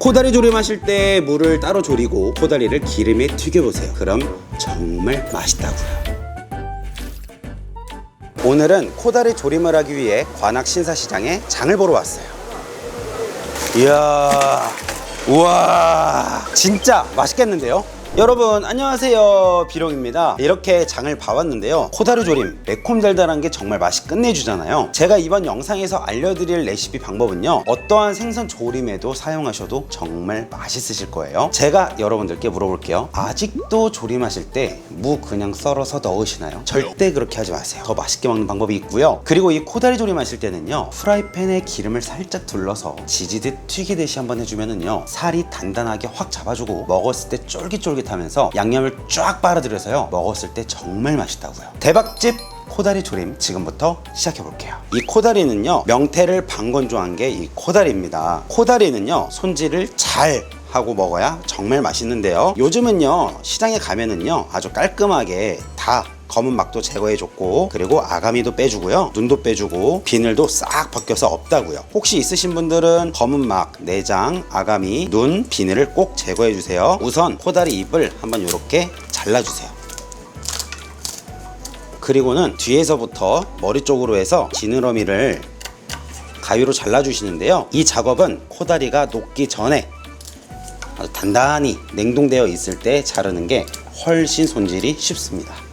코다리 조림하실 때 물을 따로 졸이고 코다리를 기름에 튀겨보세요. 그럼 정말 맛있다고요. 오늘은 코다리 조림을 하기 위해 관악 신사시장에 장을 보러 왔어요. 이야, 우와, 진짜 맛있겠는데요? 여러분 안녕하세요. 비룡입니다. 이렇게 장을 봐왔는데요. 코다리 조림 매콤달달한 게 정말 맛이 끝내주잖아요. 제가 이번 영상에서 알려드릴 레시피 방법은요. 어떠한 생선 조림에도 사용하셔도 정말 맛있으실 거예요. 제가 여러분들께 물어볼게요. 아직도 조림하실 때 무 그냥 썰어서 넣으시나요? 절대 그렇게 하지 마세요. 더 맛있게 먹는 방법이 있고요. 그리고 이 코다리 조림하실 때는요. 프라이팬에 기름을 살짝 둘러서 지지듯 튀기듯이 한번 해주면은요. 살이 단단하게 확 잡아주고 먹었을 때 쫄깃쫄깃 하면서 양념을 쫙 빨아들여서요 먹었을 때 정말 맛있다고요 대박집 코다리 조림 지금부터 시작해 볼게요. 이 코다리는요 명태를 방건조한 게 이 코다리입니다. 코다리는요 손질을 잘 하고 먹어야 정말 맛있는데요. 요즘은요 시장에 가면은요 아주 깔끔하게 다 검은 막도 제거해줬고 그리고 아가미도 빼주고요 눈도 빼주고 비늘도 싹 벗겨서 없다고요 혹시 있으신 분들은 검은 막, 내장, 아가미, 눈, 비늘을 꼭 제거해주세요 우선 코다리 잎을 한번 이렇게 잘라주세요 그리고는 뒤에서부터 머리 쪽으로 해서 지느러미를 가위로 잘라주시는데요. 이 작업은 코다리가 녹기 전에 단단히 냉동되어 있을 때 자르는 게 훨씬 손질이 쉽습니다.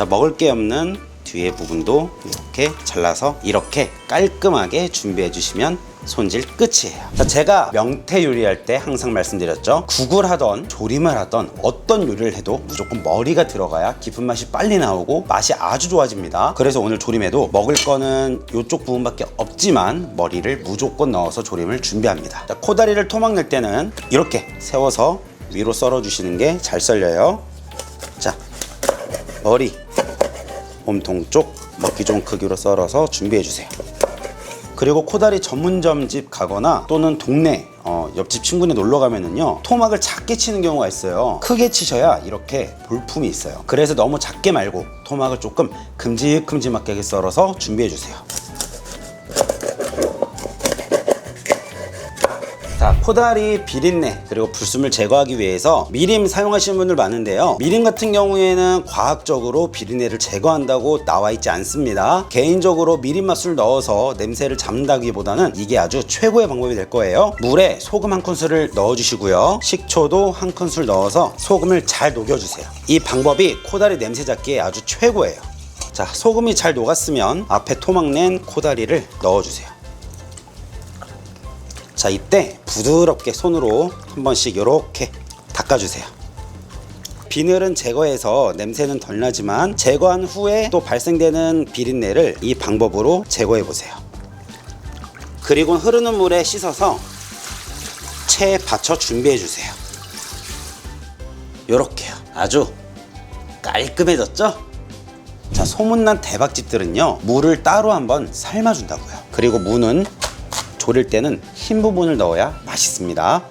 자, 먹을 게 없는 뒤에 부분도 이렇게 잘라서 이렇게 깔끔하게 준비해 주시면 손질 끝이에요. 자, 제가 명태 요리할 때 항상 말씀드렸죠. 국을 하던 조림을 하던 어떤 요리를 해도 무조건 머리가 들어가야 깊은 맛이 빨리 나오고 맛이 아주 좋아집니다. 그래서 오늘 조림에도 먹을 거는 이쪽 부분밖에 없지만 머리를 무조건 넣어서 조림을 준비합니다. 자, 코다리를 토막 낼 때는 이렇게 세워서 위로 썰어 주시는 게 잘 썰려요. 자, 머리 몸통 쪽 먹기 좋은 크기로 썰어서 준비해 주세요. 그리고 코다리 전문점 집 가거나 또는 동네 어, 옆집 친구네 놀러 가면은요 토막을 작게 치는 경우가 있어요. 크게 치셔야 이렇게 볼품이 있어요. 그래서 너무 작게 말고 토막을 조금 큼직큼직하게 썰어서 준비해 주세요 코다리 비린내 그리고 불순을 제거하기 위해서 미림 사용하시는 분들 많은데요. 미림 같은 경우에는 과학적으로 비린내를 제거한다고 나와 있지 않습니다. 개인적으로 미림 맛술 넣어서 냄새를 잡는다기보다는 이게 아주 최고의 방법이 될 거예요. 물에 소금 한 큰술을 넣어주시고요. 식초도 한 큰술 넣어서 소금을 잘 녹여주세요. 이 방법이 코다리 냄새 잡기에 아주 최고예요. 자, 소금이 잘 녹았으면 앞에 토막 낸 코다리를 넣어주세요. 자 이때 부드럽게 손으로 한 번씩 이렇게 닦아주세요. 비늘은 제거해서 냄새는 덜 나지만 제거한 후에 또 발생되는 비린내를 이 방법으로 제거해 보세요. 그리고 흐르는 물에 씻어서 체에 받쳐 준비해 주세요. 요렇게요. 아주 깔끔해졌죠? 자 소문난 대박집들은요 물을 따로 한번 삶아준다고요. 그리고 무는 졸일 때는 흰 부분을 넣어야 맛있습니다.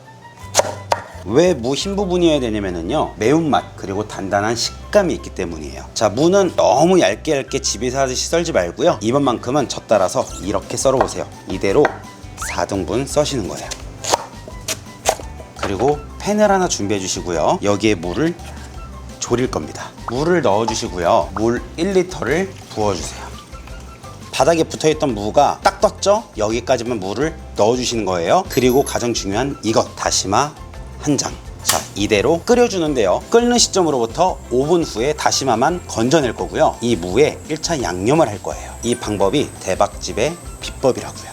왜 무 흰 부분이어야 되냐면요 매운맛 그리고 단단한 식감이 있기 때문이에요. 자 무는 너무 얇게 얇게 집에서 하듯이 썰지 말고요. 이번만큼은 저 따라서 이렇게 썰어 보세요. 이대로 4등분 써시는 거예요. 그리고 팬을 하나 준비해 주시고요. 여기에 물을 졸일 겁니다. 물을 넣어 주시고요. 물 1리터를 부어 주세요 바닥에 붙어있던 무가 딱 떴죠? 여기까지만 물을 넣어주시는 거예요. 그리고 가장 중요한 이것 다시마 한 장. 자 이대로 끓여주는데요. 끓는 시점으로부터 5분 후에 다시마만 건져낼 거고요. 이 무에 1차 양념을 할 거예요. 이 방법이 대박집의 비법이라고요.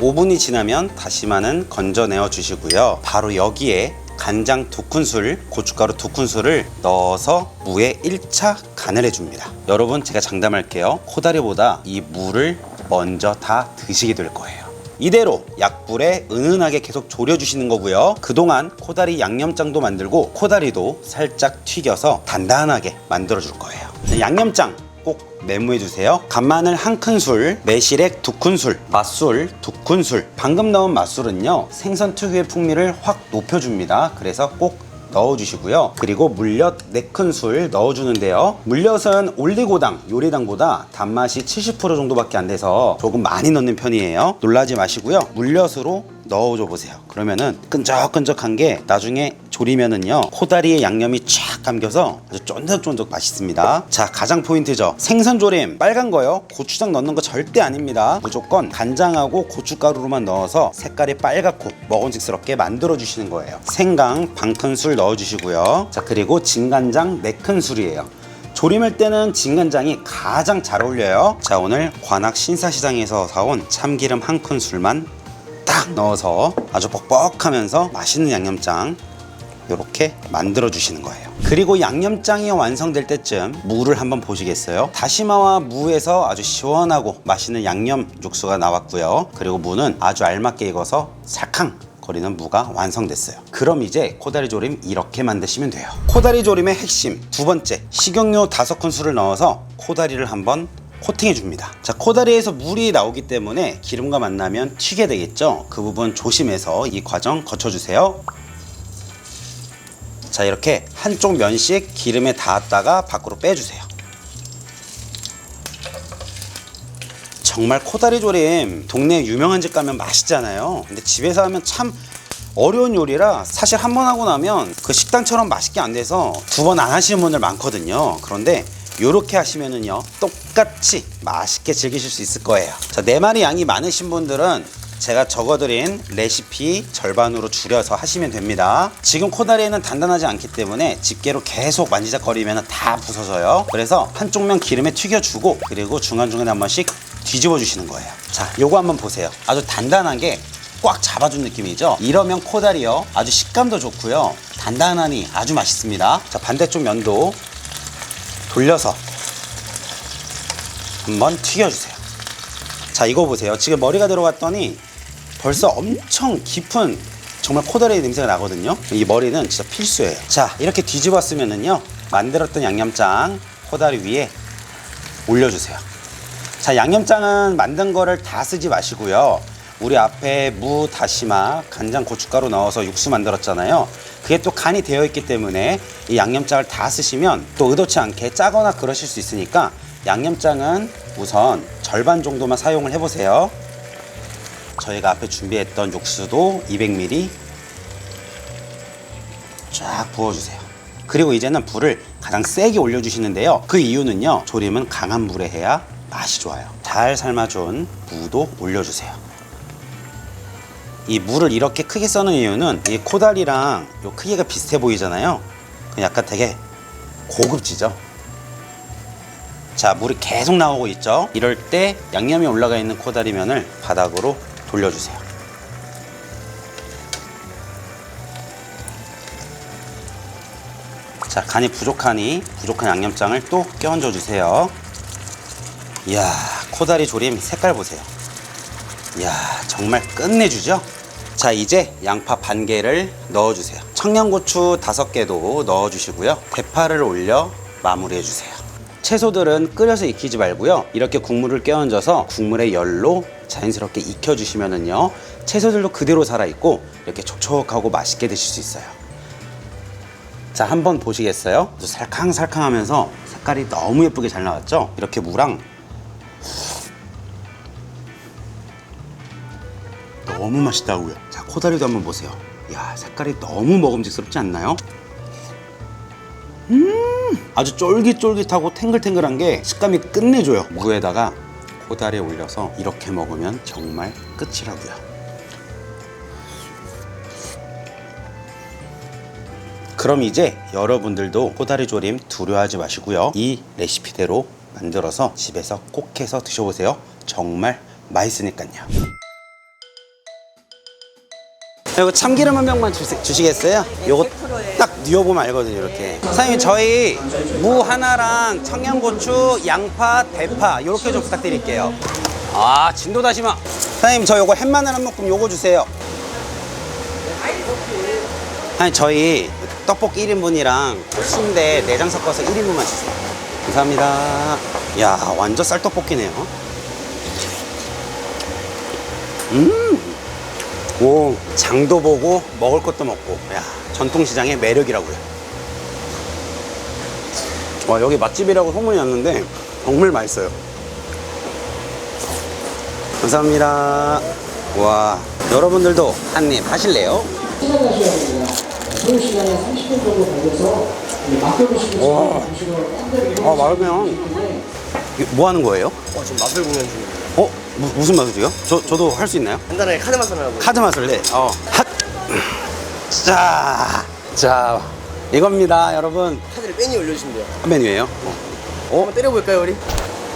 5분이 지나면 다시마는 건져내어 주시고요. 바로 여기에 간장 두 큰술, 고춧가루 두 큰술을 넣어서 무에 1차 간을 해줍니다. 여러분 제가 장담할게요. 코다리보다 이 무를 먼저 다 드시게 될 거예요. 이대로 약불에 은은하게 계속 졸여주시는 거고요. 그동안 코다리 양념장도 만들고 코다리도 살짝 튀겨서 단단하게 만들어 줄 거예요. 양념장 꼭 메모해 주세요. 간마늘 한 큰술, 매실액 두 큰술, 맛술 두 큰술. 방금 넣은 맛술은요 생선 특유의 풍미를 확 높여줍니다. 그래서 꼭 넣어주시고요. 그리고 물엿 4큰술 넣어주는데요. 물엿은 올리고당, 요리당보다 단맛이 70% 정도밖에 안 돼서 조금 많이 넣는 편이에요. 놀라지 마시고요. 물엿으로 넣어줘 보세요. 그러면은 끈적끈적한 게 나중에 조리면은요 코다리에 양념이 쫙 감겨서 아주 쫀득쫀득 맛있습니다. 자 가장 포인트죠. 생선 조림 빨간 거요. 고추장 넣는 거 절대 아닙니다. 무조건 간장하고 고춧가루로만 넣어서 색깔이 빨갛고 먹음직스럽게 만들어 주시는 거예요. 생강 반 큰술 넣어 주시고요. 자 그리고 진간장 네 큰술이에요. 조림할 때는 진간장이 가장 잘 어울려요. 자, 오늘 관악 신사시장에서 사온 참기름 한 큰술만 딱 넣어서 아주 뻑뻑하면서 맛있는 양념장 이렇게 만들어 주시는 거예요. 그리고 양념장이 완성될 때쯤 무를 한번 보시겠어요? 다시마와 무에서 아주 시원하고 맛있는 양념 육수가 나왔고요. 그리고 무는 아주 알맞게 익어서 살캉 거리는 무가 완성됐어요. 그럼 이제 코다리 조림 이렇게 만드시면 돼요. 코다리 조림의 핵심 두 번째 식용유 다섯 큰술을 넣어서 코다리를 한번 코팅해 줍니다. 자, 코다리에서 물이 나오기 때문에 기름과 만나면 튀게 되겠죠. 그 부분 조심해서 이 과정 거쳐 주세요. 자, 이렇게 한쪽 면씩 기름에 닿았다가 밖으로 빼주세요. 정말 코다리 조림 동네 유명한 집 가면 맛있잖아요. 근데 집에서 하면 참 어려운 요리라 사실 한 번 하고 나면 그 식당처럼 맛있게 안 돼서 두 번 안 하시는 분들 많거든요. 그런데 이렇게 하시면은요 똑같이 맛있게 즐기실 수 있을 거예요. 자, 네 마리 양이 많으신 분들은 제가 적어드린 레시피 절반으로 줄여서 하시면 됩니다. 지금 코다리에는 단단하지 않기 때문에 집게로 계속 만지작거리면 다 부서져요. 그래서 한쪽 면 기름에 튀겨주고 그리고 중간중간에 한 번씩 뒤집어 주시는 거예요. 자, 요거 한번 보세요. 아주 단단하게 꽉 잡아준 느낌이죠. 이러면 코다리요. 아주 식감도 좋고요. 단단하니 아주 맛있습니다. 자, 반대쪽 면도 돌려서 한번 튀겨주세요. 자, 이거 보세요. 지금 머리가 들어갔더니 벌써 엄청 깊은 정말 코다리 냄새가 나거든요. 이 머리는 진짜 필수예요. 자, 이렇게 뒤집었으면은요. 만들었던 양념장 코다리 위에 올려주세요. 자, 양념장은 만든 거를 다 쓰지 마시고요. 우리 앞에 무, 다시마, 간장, 고춧가루 넣어서 육수 만들었잖아요. 그게 또 간이 되어 있기 때문에 이 양념장을 다 쓰시면 또 의도치 않게 짜거나 그러실 수 있으니까 양념장은 우선 절반 정도만 사용을 해보세요. 저희가 앞에 준비했던 육수도 200ml 쫙 부어주세요. 그리고 이제는 불을 가장 세게 올려주시는데요. 그 이유는요. 조림은 강한 불에 해야 맛이 좋아요. 잘 삶아준 무도 올려주세요. 이 물을 이렇게 크게 써는 이유는 이 코다리랑 요 크기가 비슷해 보이잖아요. 그 약간 되게 고급지죠. 자, 물이 계속 나오고 있죠. 이럴 때 양념이 올라가 있는 코다리면을 바닥으로 돌려주세요. 자, 간이 부족하니 부족한 양념장을 또 껴얹어 주세요. 이야, 코다리 조림 색깔 보세요. 이야, 정말 끝내주죠? 자, 이제 양파 반 개를 넣어주세요. 청양고추 다섯 개도 넣어주시고요. 대파를 올려 마무리해 주세요. 채소들은 끓여서 익히지 말고요. 이렇게 국물을 껴얹어서 국물의 열로 자연스럽게 익혀주시면은요. 채소들도 그대로 살아있고 이렇게 촉촉하고 맛있게 드실 수 있어요. 자, 한번 보시겠어요? 살캉살캉 하면서 색깔이 너무 예쁘게 잘 나왔죠? 이렇게 무랑 너무 맛있다고요. 자, 코다리도 한번 보세요. 야, 색깔이 너무 먹음직스럽지 않나요? 음, 아주 쫄깃쫄깃하고 탱글탱글한 게 식감이 끝내줘요. 무에다가 코다리 올려서 이렇게 먹으면 정말 끝이라고요. 그럼 이제 여러분들도 코다리 조림 두려워하지 마시고요. 이 레시피대로 만들어서 집에서 꼭 해서 드셔보세요. 정말 맛있으니까요. 이거 참기름 한 병만 주시, 주시겠어요? 요거 딱 뉘어보면 알거든요, 이렇게. 사장님, 저희 무 하나랑 청양고추, 양파, 대파 이렇게 좀 부탁드릴게요. 아, 진도 다시마. 사장님, 저 요거 햇마늘 한 묶음 요거 주세요. 사장님, 저희 떡볶이 1인분이랑 순대 내장 섞어서 1인분만 주세요. 감사합니다. 야, 완전 쌀떡볶이네요. 오, 장도 보고 먹을 것도 먹고. 야, 전통시장의 매력이라고요. 와, 여기 맛집이라고 소문이 났는데 정말 맛있어요. 감사합니다. 와 여러분들도 한입 하실래요? 시간 가셔야 됩니다. 소요 시간에 30분 정도 걸려서 이 맡겨보시고 와. 딴데를 아 말하면 뭐 하는 거예요? 어, 지금 마술 공연 중이에요. 어 무, 무슨 마술이요? 저 저도 할 수 있나요? 간단하게 카드 마술을 하고. 카드 마술래. 어. 핫. 자, 자 이겁니다, 여러분. 카드를 빼니 올려주시면 돼요. 메뉴예요. 어? 한번 때려볼까요, 우리?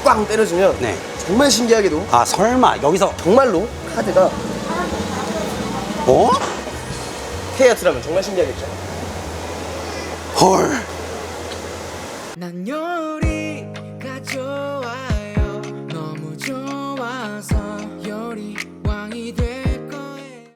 꽝 때려주면 네. 정말 신기하게도 아 설마 여기서 정말로 카드가 어? 테이아트라면 정말 신기하겠죠? 헐. 난 요리가 좋아